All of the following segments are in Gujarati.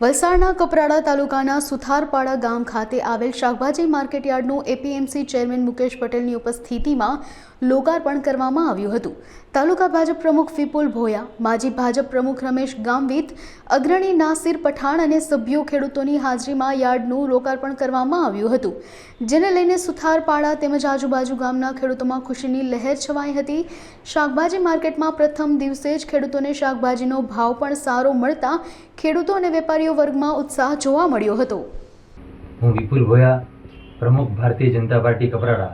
વલસાડના કપરાડા તાલુકાના સુથારપાડા ગામ ખાતે આવેલ શાકભાજી માર્કેટયાર્ડનું એપીએમસી ચેરમેન મુકેશ પટેલની ઉપસ્થિતિમાં લોકાર્પણ કરવામાં આવ્યું હતું. તાલુકા ભાજપ પ્રમુખ વિપુલ ભોયા, માજી ભાજપ પ્રમુખ રમેશ ગામવિત, અગ્રણી નાસિર પઠાણ અને સભ્યો ખેડૂતોની હાજરીમાં યાર્ડનું લોકાર્પણ કરવામાં આવ્યું હતું. જેને લઈને સુથારપાડા તેમજ આજુબાજુ ગામના ખેડૂતોમાં ખુશીની લહેર છવાઈ હતી. શાકભાજી માર્કેટમાં પ્રથમ દિવસે જ ખેડૂતોને શાકભાજીનો ભાવ પણ સારો મળતા ખેડૂતો અને વેપારીઓ વર્ગમાં ઉત્સાહ જોવા મળ્યો હતો. હું વિપુલ ભોયા, પ્રમુખ ભારતીય જનતા પાર્ટી કપરાડા.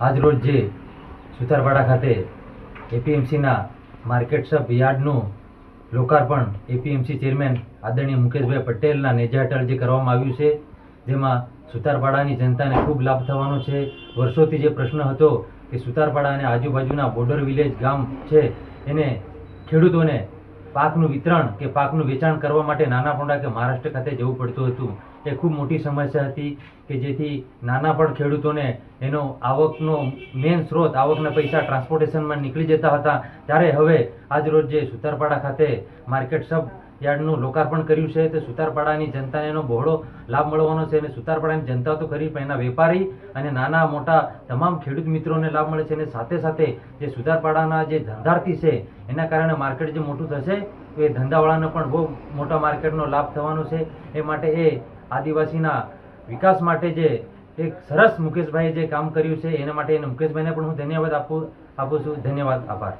આજ રોજ જે સુતારવાડા ખાતે એપીએમસીના માર્કેટ સબ યાર્ડનું લોકાર્પણ, એપીએમસી ચેરમેન આદરણીય મુકેશભાઈ પટેલના નેજા હેઠળ જે કરવામાં આવ્યું છે, જેમાં સુતારપાડાની જનતાને ખૂબ લાભ થવાનો છે. વર્ષોથી જે પ્રશ્ન હતો કે સુતારપાડા અને આજુબાજુના બોર્ડર વિલેજ ગામ છે, એને ખેડૂતોને પાકનું વિતરણ કે પાકનું વેચાણ કરવા માટે નાના પોંડા કે મહારાષ્ટ્ર ખાતે જવું પડતું હતું. એ ખૂબ મોટી સમસ્યા હતી કે જેથી નાના પણ ખેડૂતોને એનો આવકનો મેઇન સ્ત્રોત, આવકના પૈસા ટ્રાન્સપોર્ટેશનમાં નીકળી જતા હતા. ત્યારે હવે આજ રોજ જે સુતારપાડા ખાતે માર્કેટ સબ યાર્ડનું લોકાર્પણ કર્યું છે તે સુતારપાડાની જનતાને એનો બહોળો લાભ મળવાનો છે અને સુતારપાડાની જનતા તો ખરી, પણ એના વેપારી અને નાના મોટા તમામ ખેડૂત મિત્રોને લાભ મળે છે અને સાથે સાથે જે સુતારપાડાના જે ધંધાર્થી છે, એના કારણે માર્કેટ જે મોટું થશે, તો એ ધંધાવાળાને પણ બહુ મોટા માર્કેટનો લાભ થવાનો છે. એ માટે એ આદિવાસીના વિકાસ માટે જે એક સરસ મુકેશભાઈએ જે કામ કર્યું છે, એના માટે એને મુકેશભાઈને પણ હું ધન્યવાદ આપું આપું છું. ધન્યવાદ, આભાર.